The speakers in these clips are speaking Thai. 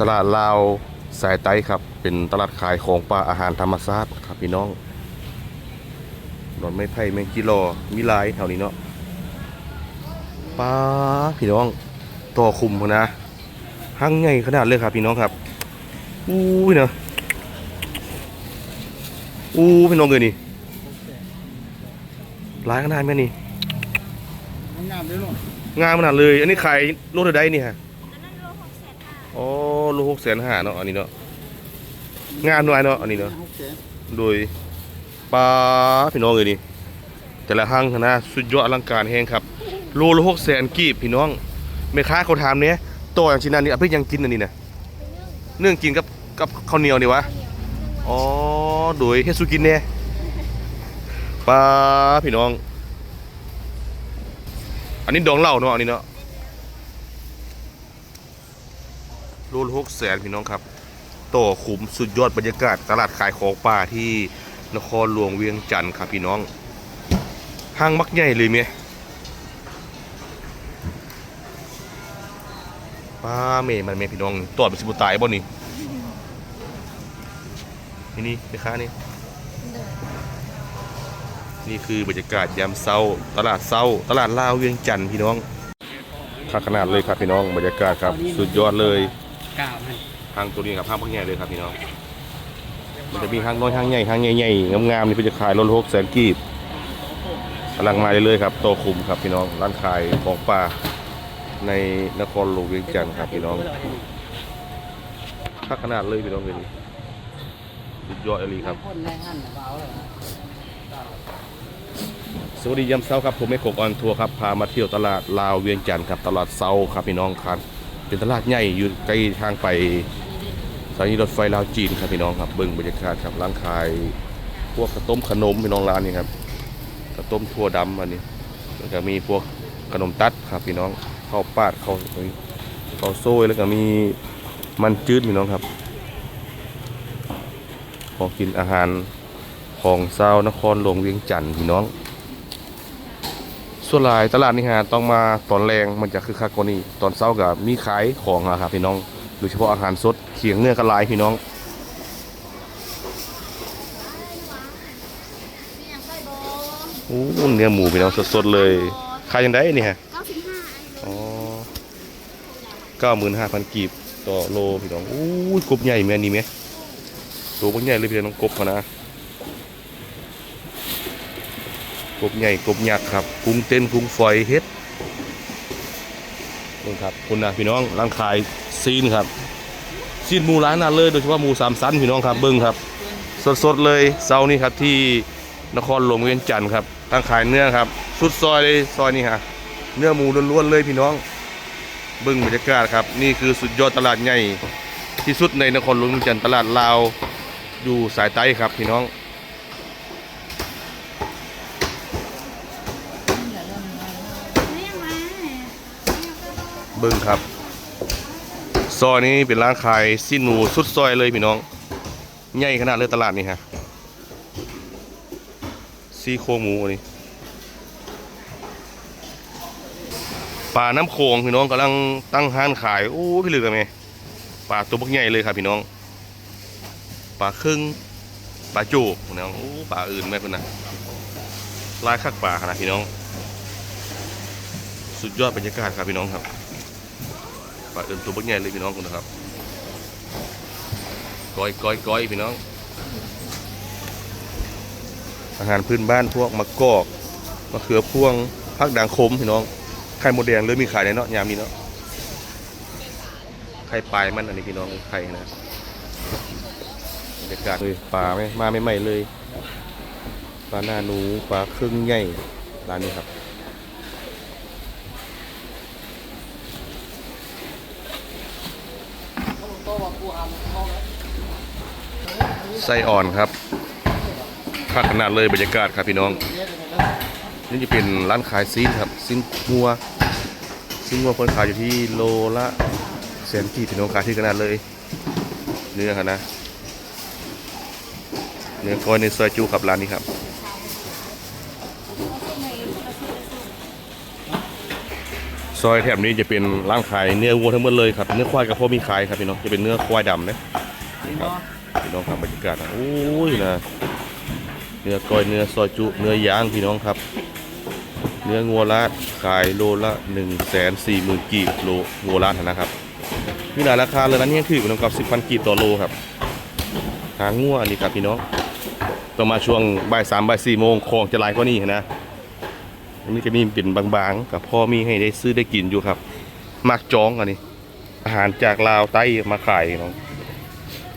ตลาดลาวสายไต้ครับ เป็นตลาดขายของป่าอาหารธรรมชาติครับพี่น้องหนอนไม้ไผ่แมงกิโลมีหลายแถวนี้เนาะป้าพี่น้องต่อคุมพุ่นนะหั่งใหญ่ขนาดเลยครับพี่น้องครับอู้ยเนาะอู้พี่น้องเลยนี่หลายขนาดแม่นี่งามด้วยเนาะงามขนาดเลย อันนี้ขายโลเท่าใดนี่ฮะ อันนั้นโลหกแสนห้า อ๋อโลหกแสนห้าเนาะอันนี้เนาะงามหน่อยเนาะอันนี้เนาะโดยปลาพี่น้องเลยนี่แต่ละห้างนะสุดยอดอลังการแฮงครับโลละหกแสนกีบพี่น้องแม่ค้าเขาถามเนี้ยตัวอย่างชิ้นนั้นนี่อาไปยังกินอันนี้นะเนื่องกินกับกับข้าวเหนียวนี่วะอ๋อโดยเฮดสุกินเนี่ยปลาพี่น้อง อันนี้ดองเหล้าเนาะอันนี้เนาะ โลละหกแสนพี่น้องครับโตขุมสุดยอดบรรยากาศตลาดขายของป่าที่นครหลวงเวียงจันทร์ครับพี่น้องห้างมักใหญ่เลยเมียป้าเมย์มันเมย์พี่น้องตอดเป็นสิบุตายบ่นี่นี่นี่ไปค้านี่นี่คือบรรยากาศยามเช้า ตลาดเช้า ตลาดลาวเวียงจันทร์พี่น้องค่าขนาดเลยครับพี่น้องบรรยากาศครับสุดยอดเลย กาวให้ห้างตัวนี้ครับห้างพักใหญ่เลยครับพี่น้อง มันจะมีห้างน้อยห้างใหญ่ห้างใหญ่ๆงามๆนี่เพื่อจะขายรถหกแสนกีบกำลังมาเรื่อยๆครับโตคุมครับพี่น้องร้านขายของป่าในนครหลวงเวียงจันทร์ครับพี่น้องพักขนาดเลยพี่น้องเลยสุดยอดอหลีครับสวัสดียามเช้าครับผมไม่ขกออนทัวร์ครับพามาเที่ยวตลาดลาวเวียงจันทร์ครับตลาดเช้าครับพี่น้องครับ เป็นตลาดใหญ่อยู่ใกล้ทางไปสถานีรถไฟลาวจีนครับพี่น้องครับเบิ่งบรรยากาศครับร้านขายพวกข้าวต้มขนมพี่น้องร้านนี้ครับข้าวต้มถั่วดำอันนี้แล้วก็มีพวกขนมตัดครับพี่น้องข้าวปาดข้าวข้าวโซ่แล้วก็มีมันจืดพี่น้องครับของกินอาหารของเซาวนครหลวงเวียงจันทร์พี่น้อง ส่วนหลายตลาดนี่ฮะต้องมาตอนแรงมันจะคือคักกว่านี้ตอนเช้ากับมีขายของอะครับพี่น้องโดยเฉพาะอาหารสดเขียงเนื้อกระลายพี่น้องมีอย่างไส้โบโอ้เนื้อหมูพี่น้องสดๆเลยขายยังไงนี่ฮะเก้าสิบห้าไอ้โลอ๋อเก้าหมื่นห้าพันกีบต่อโลพี่น้องโอ้ยกบใหญ่แม่นี่ไหมตัวมันใหญ่เลยพี่น้องกบเขานะ กบใหญ่กบหยักครับ กุ้งเต้นกุ้งฝอยเฮ็ดนี่ครับคุณนะพี่น้องร้านขายซีนครับซีนหมูร้านนั้นเลยโดยเฉพาะหมูสามสันพี่น้องครับเบิ้งครับ สดๆเลยเซานี่ครับที่นครหลวงเวียงจันทร์ครับตั้งขายเนื้อครับสุดซอยเลยซอยนี้ฮะเนื้อหมูล้วนๆเลยพี่น้องเบิ้งบรรยากาศครับ นี่คือสุดยอดตลาดใหญ่ที่สุดในนครหลวงเวียงจันทร์ตลาดลาวอยู่สายใต้ครับพี่น้อง เรียกมา เบิ้งครับ ซอยนี้เป็นร้านขายสิ้นหมูสุดซอยเลยพี่น้อง ใหญ่ขนาดเลยตลาดนี่ฮะซี่โครงหมูอันนี้ปลาน้ำโขงพี่น้องกำลังตั้งห้านขาย โอ้พี่เหลือไหมปลาตัวบักใหญ่เลยครับพี่น้อง ปลาครึ่งปลาจูบพี่น้องโอ้ปลาอื่นไหมคุณนะลายคักปลาขนาดพี่น้อง สุดยอดบรรยากาศครับพี่น้องครับ ปลาเอินตัวบักใหญ่เลยพี่น้องคุณนะครับก้อยก้อยก้อยพี่น้อง อาหารพื้นบ้านพวกมะกอกมะเขือพวงผักด่างขมพี่น้องไข่มดแดงเริ่มมีขายในเนาะยามนี้เนาะไข่ปลายมันอันนี้พี่น้องไข่นะบรรยากาศเลยปลาไม่มาไม่ใหม่ๆเลยปลาหน้าหนูปลาครึ่งใหญ่ร้านนี้ครับ โตว่ากูเอาเข้าแล้ว ไส้อ่อนครับภาขนาดเลยบรรยากาศครับพี่น้อง นี่จะเป็นร้านขายซีนครับซีนงัวซีนงัวคนขายอยู่ที่โลละแสนกีบพี่น้องขายที่ขนาดเลยเนื้อครับนะเนื้อก้อยในซอยจูครับร้านนี้ครับซอยแถบนี้จะเป็นร้านขายเนื้อวัวทั้งหมดเลยครับเนื้อควายกับพ่อมีขายครับพี่น้องจะเป็นเนื้อควายดำนะ น้องครับบรรยากาศนะโอ้ยนะเนื้อก้อยเนื้อซอยจุเนื้อย่างพี่น้องครับ เนื้องัวละขายโลละ1นึ่งแสนสี่หมื่นกีบโลงัวละนะครับมีหลายราคาเลยนะนี่ถือพี่น้องครับสิบพันกีบต่อโลครับหางงัวอันนี้ครับพี่น้องต้องมาช่วงบ่ายสามบ่ายสี่โมงของจะหลายกว่านี้นะอันนี้จะมีเป็นบางๆกับพ่อมีให้ได้ซื้อได้กินอยู่ครับมักจ้องอันนี้ อาหารจากลาวใต้มาขายน้อง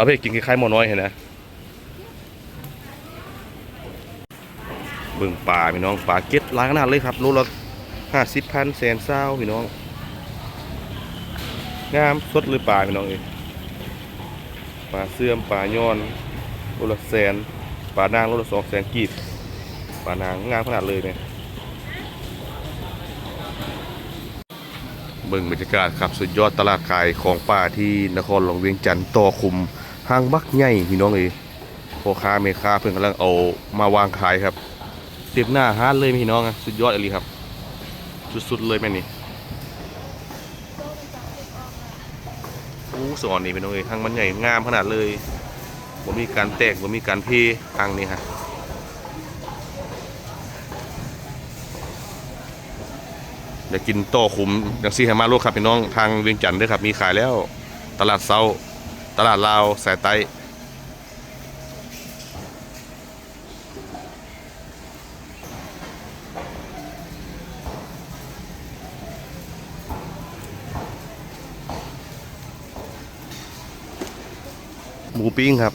เอาไปกินคล้ายๆหมอน้อยเห็นนะเบิ่งปลาพี่น้องปลาเก็ดหลายขนาดเลยครับโลละห้าสิบพันแสนเศร้าพี่น้องงามสดเลยปลาพี่น้องเอยปลาเสื่อมปลาย้อนโลละแสนปลานางโลละสองแสนกีบปลานางงามขนาดเลยเนี่ยเบิ่งบรรยากาศครับสุดยอดตลาดขายของป่าที่นครหลวงเวียงจันทร์ต่อคุม หางบักใหญ่พี่น้องเอ้ยพ่อค้าแม่ค้าเพิ่อนกำลังเอามาวางขายครับเต็มหน้าห้านเลยพี่น้องสุดยอดเลยครับ สุดๆเลยแม่นี่อู้สอนนี่พี่น้องเอ้ยห้างมันใหญ่งามขนาดเลยบ่มีการแตกบ่มีการเพห้างนี้ฮะเดี๋ยวกินโต้ขุมจังซี่ให้มาโลกครับพี่น้องทางเวียงจันทร์เด้อครับมีขายแล้ว ตลาดเซา ตลาดลาวสายใต้หมูปิ้งครับ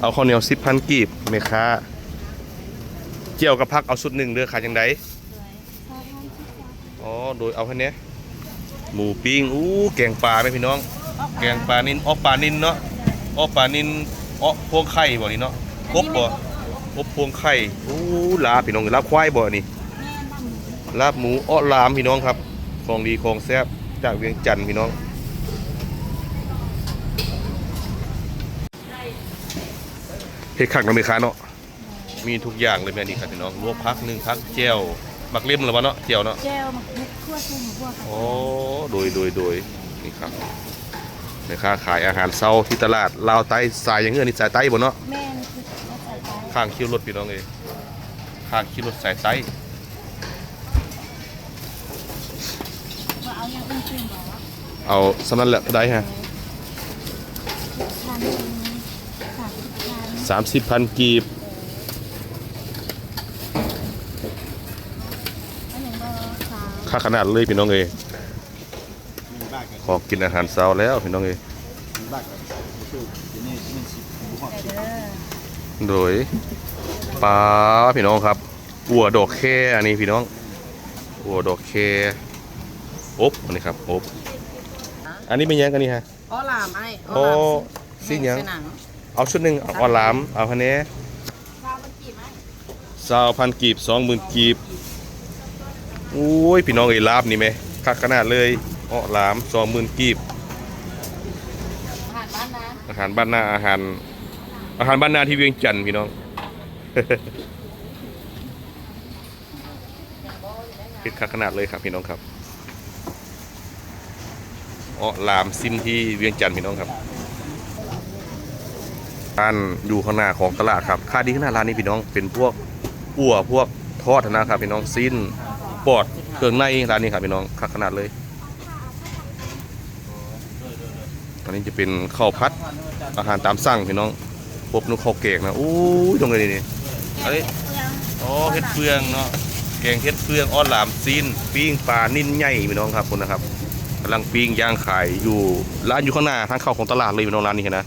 เอาข้าวเหนียวสิบพันกีบเมค้าเจียวกับพักเอาสุดหนึ่งเด้อขายจังไดอ๋อ โดยเอาแค่เนี้ย หมูปิ้งอู้แกงปลาไหมพี่น้อง แกงปลานินอ้อปลานินเนาะอ้อปลานินอ้อพวงไข่บ่นี่เนาะกบบ่กบพวงไข่อู้ลาบพี่น้องลาบควายบ่นี่ลาบหมูอ้อลามพี่น้องครับของดีของแซ่บจากเวียงจันทน์พี่น้องเฮ็ดขักน้ำมีค้าเนาะมีทุกอย่างเลยแม่นี่ครับพี่น้องลวกพักหนึ่งพักเจียว มักเล่มหรือวะเนาะเจียวเนาะเจลมาคุกคั่วเส้นหมูคั่วค่ะโอ้โดยโดยโดยนี่ครับแม่ค้าขายอาหารเช้าที่ตลาดลาวใต้สายอย่างเงี้ยนี่สายใต้บ่เนาะแม่นคือแม่ใส่ไปข้างคิวรถพี่น้องเอ้ยข้างคิวรถสายใต้ว่าเอาอย่างอื่นขึ้นบอกว่าเอาสำนั้นแหละได้ฮะพันสามสิบพัน30,000กีบ อันหนึ่งก็สาม ค่าขนาดเลยพี่น้องเอ้ยมีบ้ากันขอกินอาหารเช้าแล้วพี่น้องเอ้ยมีบ้ากันชื่อที่นี่ที่นี่สิบบุหรี่เด้อโดยปลาพี่น้องครับอัวดอกแค่อันนี้พี่น้องอัวดอกแค่อบอันนี้ครับอบอันนี้เป็นยังกันนี่ฮะอ้อลามไอ้โอ้สิหยังใส่หนังเอาชุดหนึ่งเอาออนหลามเอาคะแนนซาวมันกี่ไหมสาวพันกีบสองหมื่นกีบ โอ้ยพี่น้องเอ้ยลาบนี่ไหมคักขนาดเลยอ้อหลามสองหมื่นกีบอาหารบ้านนะอาหารบ้านนาอาหาร อาหารบ้านนาที่เวียงจันทน์พี่น้องคิดคักขนาดเลยครับพี่น้องครับอ้อหลามซิมที่เวียงจันทน์พี่น้องครับร้านอยู่ข้างหน้าของตลาดครับค่าดีขนาดร้านนี้พี่น้องเป็นพวกอั่วพวกทอดนะครับพี่น้องสิ้น ปอดเครื่องในร้านนี้ครับพี่น้องคักขนาดเลยอันนี้จะเป็นข้าวพัดอาหารตามสั่งพี่น้องพบนุกข้าวเกกนะอู้ยตรงเลยนี่อันนี้เปลืองอ๋อเฮ็ดเฟืองเนาะแกงเฮ็ดเฟืองอ้อนหลามซีนปิ้งปลานิ่นใหญ่พี่น้องครับคุณนะครับกำลังปิ้งย่างขายอยู่ร้านอยู่ข้างหน้าทางเข้าของตลาดเลยพี่น้องร้านนี้นะ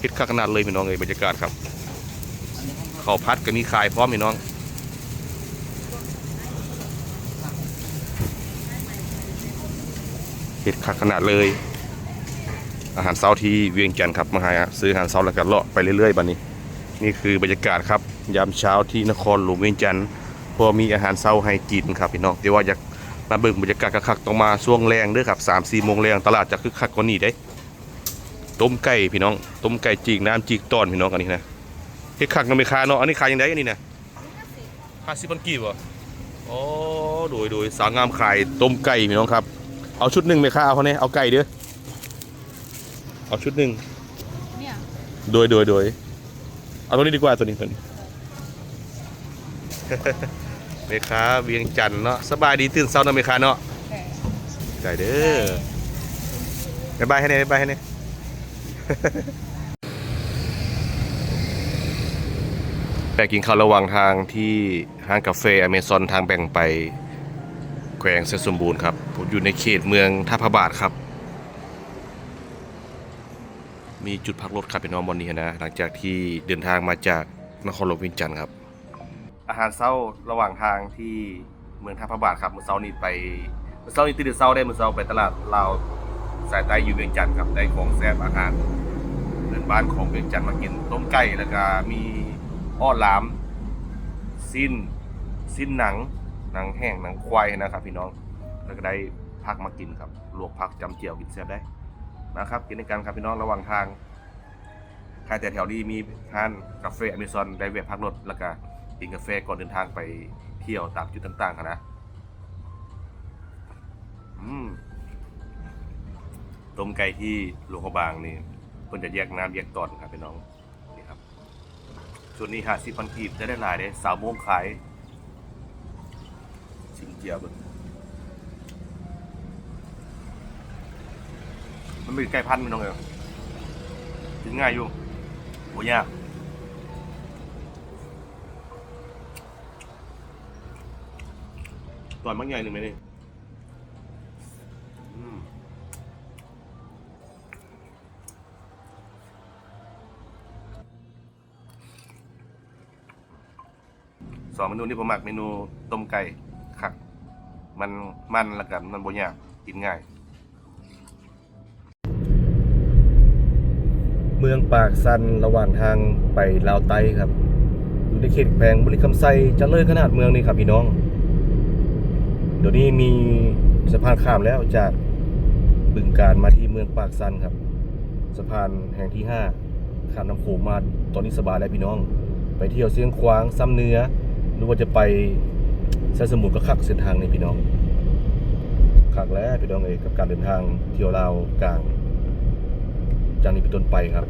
เฮ็ดคักขนาดเลยพี่น้องเลยบรรยากาศครับข้าวพัดก็มีขายพร้อมพี่น้อง เฮ็ดคักขนาดเลย อาหารเช้าที่เวียงจันทร์ครับมาหาซื้ออาหารเช้าแล้วก็เลาะไปเรื่อยๆบัดนี้ นี่คือบรรยากาศครับยามเช้าที่นครหลวงเวียงจันทร์พอมีอาหารเช้าให้กินครับพี่น้องแต่ว่าอยากมาเบิ่งบรรยากาศคักๆต้องมาช่วงแรงเด้อครับสามสี่โมงแรงตลาดจะคึกคักกว่านี้ได้ต้มไก่พี่น้องต้มไก่จีกน้ำจีกตอนพี่น้องกันนี่นะเฮ็ดคักน้ำไม่คาเนาะอันนี้ขายยังไงอันนี้นะห้าสิบพันกีบเหรอโอ้โดยโดยสาวงามขายต้มไก่พี่น้องครับ เอาชุดหนึ่งไหมคะเอาเขาเนี่ยเอาไก่เด้อเอาชุดหนึ่งเนี่ยโดยโดยโดยเอาตัวนี้ดีกว่าตัวนี้ตัวนี้เมคาเวียงจันทน์เนาะสบายดีตื่นเช้าเนาะเมคาเนาะแต่ไก่เด้อบ๊ายบายให้เน่บ๊ายบายให้เน่ไปกินข้าวระหว่างทางที่ห้างกาแฟอเมซอนทางแบ่งไปแขวงเซสมบูรณ์ครับ ผมอยู่ในเขตเมืองท่าพระบาทครับ มีจุดพักรถครับพี่น้องวันนี้นะ หลังจากที่เดินทางมาจากนครหลวงเวิงจันทร์ครับ อาหารเช้าระหว่างทางที่เมืองท่าพระบาทครับเมื่อเช้านี้ไปเมื่อเช้านี้ตื่นแต่เช้าได้เมื่อเช้าไปตลาดลาวสายใต้อยู่เวียงจันทร์ครับได้ของแซ่บอาหารเดินบ้านของเวียงจันทร์มากินต้มไก่แล้วก็มีอ้อหลาม สิ้น สิ้นหนังหนังแห้งหนังควายนะครับพี่น้อง แล้วก็ได้พักมากินครับลวกผักจำเจียวกินแซ่บได้นะครับ กินด้วยกันครับพี่น้องระหว่างทางใครแต่แถวนี้มีร้านกาแฟอเมซอนได้แวะพักรถแล้วก็กินกาแฟก่อนเดินทางไปเที่ยวตามจุดต่างๆกันนะต้มไก่ที่หลวงพระบางนี่เพิ่นจะแยกน้ำแยกตอนครับพี่น้องนี่ครับส่วนนี้หาสิพันกีบจะได้หลายได้สาวโมงขายชิงเจียบ มันเป็นไก่พันธุ์มันน้องเอ๋กินง่ายอยู่โหยากตอนบางใหญ่หนึ่งไหมนี่สองเมนูที่ผมหมักเมนูต้มไก่ครับมันมันล้วกันมันบ่ยากกินง่าย เมืองปากซันระหว่างทางไปลาวไต้ครับ อยู่ในเขตแขวงบริคำไซจะเลยขนาดเมืองนี้ครับพี่น้อง เดี๋ยวนี้มีสะพานข้ามแล้วจากบึงการมาที่เมืองปากซันครับ สะพานแห่งที่ห้าข้ามน้ำโขงมาตอนนี้สบายแล้วพี่น้อง ไปเที่ยวเสียงควางซ้ำเนื้อหรือว่าจะไปไซสมุทรก็คักเส้นทางนี้พี่น้องคักแล้วพี่น้องเอยกับการเดินทางเที่ยวลาวกลางจากนี้เป็นต้นไปครับ